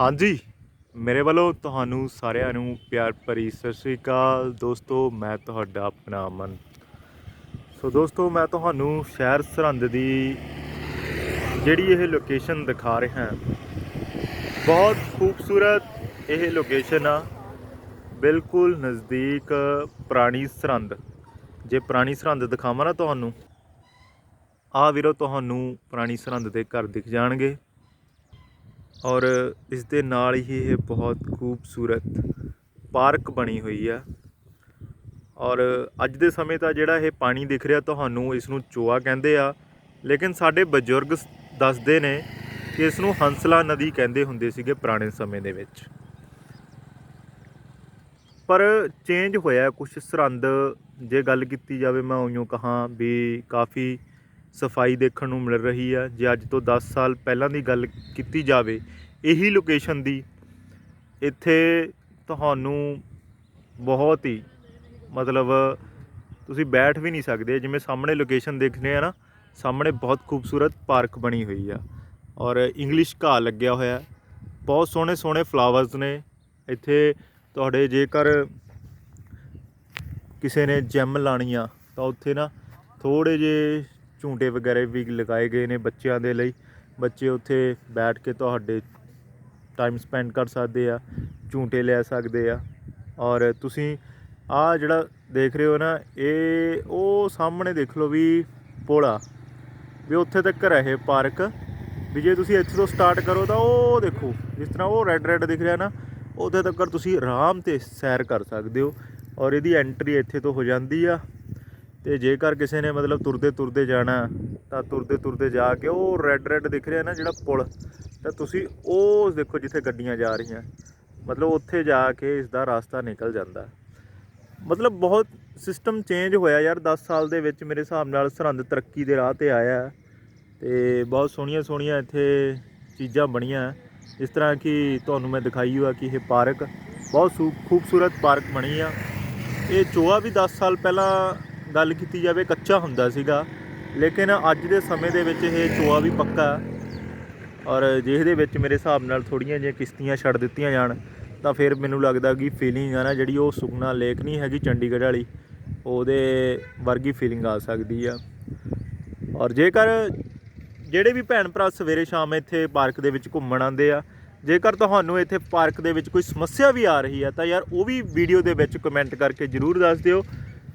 ਹਾਂਜੀ। ਮੇਰੇ ਵੱਲੋਂ ਤੁਹਾਨੂੰ ਸਾਰਿਆਂ ਨੂੰ ਪਿਆਰ ਭਰੀ ਸਤਿ ਸ੍ਰੀ ਅਕਾਲ। ਦੋਸਤੋ, ਮੈਂ ਤੁਹਾਡਾ ਆਪਣਾ ਅਮਨ। ਸੋ ਦੋਸਤੋ, ਮੈਂ ਤੁਹਾਨੂੰ ਸ਼ਹਿਰ ਸਰਹੰਦ ਦੀ ਜਿਹੜੀ ਇਹ ਲੋਕੇਸ਼ਨ ਦਿਖਾ ਰਿਹਾ ਬਹੁਤ ਖੂਬਸੂਰਤ ਇਹ ਲੋਕੇਸ਼ਨ ਆ। ਬਿਲਕੁਲ ਨਜ਼ਦੀਕ ਪੁਰਾਣੀ ਸਰਹੰਦ। ਜੇ ਪੁਰਾਣੀ ਸਰਹੰਦ ਦਿਖਾਵਾਂ ਨਾ ਤੁਹਾਨੂੰ ਆ ਵੀਰੋ ਤੁਹਾਨੂੰ ਪੁਰਾਣੀ ਸਰਹੰਦ ਦੇ ਘਰ ਦਿਖ ਜਾਣਗੇ। ਔਰ ਇਸ ਦੇ ਨਾਲ ਹੀ ਇਹ ਬਹੁਤ ਖੂਬਸੂਰਤ ਪਾਰਕ ਬਣੀ ਹੋਈ ਆ। ਔਰ ਅੱਜ ਦੇ ਸਮੇਂ ਤਾਂ ਜਿਹੜਾ ਇਹ ਪਾਣੀ ਦਿਖ ਰਿਹਾ ਤੁਹਾਨੂੰ ਇਸ ਨੂੰ ਚੋਆ ਕਹਿੰਦੇ ਆ। ਲੇਕਿਨ ਸਾਡੇ ਬਜ਼ੁਰਗ ਦੱਸਦੇ ਨੇ ਕਿ ਇਸ ਨੂੰ ਹੰਸਲਾ ਨਦੀ ਕਹਿੰਦੇ ਹੁੰਦੇ ਸੀਗੇ ਪੁਰਾਣੇ ਸਮੇਂ ਦੇ ਵਿੱਚ। ਪਰ ਚੇਂਜ ਹੋਇਆ ਕੁਝ ਸਰਹੰਦ ਜੇ ਗੱਲ ਕੀਤੀ ਜਾਵੇ ਮੈਂ ਉਈਓ ਕਹਾਂ ਵੀ ਕਾਫੀ ਸਫ਼ਾਈ ਦੇਖਣ ਨੂੰ ਮਿਲ ਰਹੀ ਆ। ਜੇ ਅੱਜ ਤੋਂ 10 ਸਾਲ ਪਹਿਲਾਂ ਦੀ ਗੱਲ ਕੀਤੀ ਜਾਵੇ, ਇਹੀ ਲੋਕੇਸ਼ਨ ਦੀ ਇੱਥੇ ਤੁਹਾਨੂੰ ਬਹੁਤ ਹੀ ਮਤਲਬ ਤੁਸੀਂ ਬੈਠ ਵੀ ਨਹੀਂ ਸਕਦੇ। ਜਿਵੇਂ ਸਾਹਮਣੇ ਲੋਕੇਸ਼ਨ ਦੇਖਦੇ ਆ ਨਾ, ਸਾਹਮਣੇ ਬਹੁਤ ਖੂਬਸੂਰਤ ਪਾਰਕ ਬਣੀ ਹੋਈ ਆ ਔਰ ਇੰਗਲਿਸ਼ ਘਾਹ ਲੱਗਿਆ ਹੋਇਆ। ਬਹੁਤ ਸੋਹਣੇ ਸੋਹਣੇ ਫਲਾਵਰਸ ਨੇ। ਇੱਥੇ ਤੁਹਾਡੇ ਜੇਕਰ ਕਿਸੇ ਨੇ ਜਿਮ ਲਾਣੀ ਆ, ਤਾਂ ਉੱਥੇ ਨਾ ਥੋੜੇ ਜੇ ਝੂੰਟੇ ਵਗੈਰਾ ਵੀ ਲਗਾਏ ਗਏ ਨੇ ਬੱਚਿਆਂ ਦੇ ਲਈ। ਬੱਚੇ ਉੱਥੇ ਬੈਠ ਕੇ ਤੁਹਾਡੇ ਟਾਈਮ ਸਪੈਂਡ ਕਰ ਸਕਦੇ ਆ, ਝੂੰਟੇ ਲੈ ਸਕਦੇ ਆ। ਔਰ ਤੁਸੀਂ ਆ ਜਿਹੜਾ ਦੇਖ ਰਹੇ ਹੋ ਨਾ, ਇਹ ਉਹ ਸਾਹਮਣੇ ਦੇਖ ਲਓ ਵੀ ਪੋਲਾ, ਵੀ ਉੱਥੇ ਤੱਕ ਹੈ ਇਹ ਪਾਰਕ। ਵੀ ਜੇ ਤੁਸੀਂ ਇੱਥੇ ਤੋਂ ਸਟਾਰਟ ਕਰੋ ਤਾਂ ਉਹ ਦੇਖੋ, ਜਿਸ ਤਰ੍ਹਾਂ ਉਹ ਰੈੱਡ ਰੈੱਡ ਦਿਖ ਰਿਹਾ ਨਾ, ਉੱਥੇ ਤੱਕ ਤੁਸੀਂ ਆਰਾਮ ਤੇ ਸੈਰ ਕਰ ਸਕਦੇ ਹੋ। ਔਰ ਇਹਦੀ ਐਂਟਰੀ ਇੱਥੇ ਤੋਂ ਹੋ ਜਾਂਦੀ ਆ। ਤੇ ਜੇਕਰ ਕਿਸੇ ਨੇ ਮਤਲਬ ਤੁਰਦੇ ਤੁਰਦੇ ਜਾਣਾ, ਤਾਂ ਤੁਰਦੇ ਤੁਰਦੇ ਜਾ ਕੇ ਉਹ ਰੈੱਡ ਰੈੱਡ ਦਿਖ ਰਿਹਾ ਨਾ ਜਿਹੜਾ ਪੁਲ, ਤਾਂ ਤੁਸੀਂ ਉਹ ਦੇਖੋ ਜਿੱਥੇ ਗੱਡੀਆਂ ਜਾ ਰਹੀਆਂ। ਮਤਲਬ ਉੱਥੇ ਜਾ ਕੇ ਇਸ ਦਾ ਰਸਤਾ ਨਿਕਲ ਜਾਂਦਾ। ਮਤਲਬ ਬਹੁਤ ਸਿਸਟਮ ਚੇਂਜ ਹੋਇਆ ਯਾਰ 10 ਸਾਲ ਦੇ ਵਿੱਚ ਮੇਰੇ ਹਿਸਾਬ ਨਾਲ ਸਰਹੰਦ ਤਰੱਕੀ ਦੇ ਰਾਹ ਤੇ ਆਇਆ। ਹੈ ਤੇ ਬਹੁਤ ਸੋਹਣੀਆਂ ਸੋਹਣੀਆਂ ਇੱਥੇ ਚੀਜ਼ਾਂ ਬਣੀਆਂ। ਇਸ ਤਰ੍ਹਾਂ ਕਿ ਤੁਹਾਨੂੰ ਮੈਂ ਦਿਖਾਈ ਹੋਆ ਕਿ ਇਹ ਪਾਰਕ ਬਹੁਤ ਸੂ- ਖੂਬਸੂਰਤ ਪਾਰਕ ਬਣੀ ਆ। ਇਹ ਚੋਆ ਵੀ 10 ਸਾਲ ਪਹਿਲਾਂ ਗੱਲ ਕੀਤੀ ਜਾਵੇ ਕੱਚਾ ਹੁੰਦਾ ਸੀਗਾ। ਲੇਕਿਨ ਅੱਜ ਦੇ ਸਮੇਂ ਦੇ ਵਿੱਚ ਇਹ ਚੋਆ ਵੀ ਪੱਕਾ ਔਰ ਜੇ ਇਹਦੇ ਵਿੱਚ ਮੇਰੇ ਹਿਸਾਬ ਨਾਲ ਥੋੜੀਆਂ ਜਿਹੀਆਂ ਕਿਸ਼ਤੀਆਂ ਛੱਡ ਦਿੱਤੀਆਂ ਜਾਣ, ਤਾਂ ਫਿਰ ਮੈਨੂੰ ਲੱਗਦਾ ਕਿ ਫੀਲਿੰਗ ਆ ਨਾ ਜਿਹੜੀ ਉਹ ਸੁਖਨਾ ਲੇਕ ਨਹੀਂ ਹੈਗੀ ਚੰਡੀਗੜ੍ਹ ਵਾਲੀ, ਉਹਦੇ ਵਰਗੀ ਫੀਲਿੰਗ ਆ ਸਕਦੀ ਆ। ਔਰ ਜੇਕਰ ਜਿਹੜੇ ਵੀ ਭੈਣ ਭਰਾ ਸਵੇਰੇ ਸ਼ਾਮ ਇੱਥੇ ਪਾਰਕ ਦੇ ਵਿੱਚ ਘੁੰਮਣ ਆਉਂਦੇ ਆ, ਜੇਕਰ ਤੁਹਾਨੂੰ ਇੱਥੇ ਪਾਰਕ ਦੇ ਵਿੱਚ ਕੋਈ ਸਮੱਸਿਆ ਵੀ ਆ ਰਹੀ ਹੈ ਤਾਂ ਯਾਰ ਉਹ ਵੀ ਵੀਡੀਓ ਦੇ ਵਿੱਚ ਕਮੈਂਟ ਕਰਕੇ ਜਰੂਰ ਦੱਸ ਦਿਓ।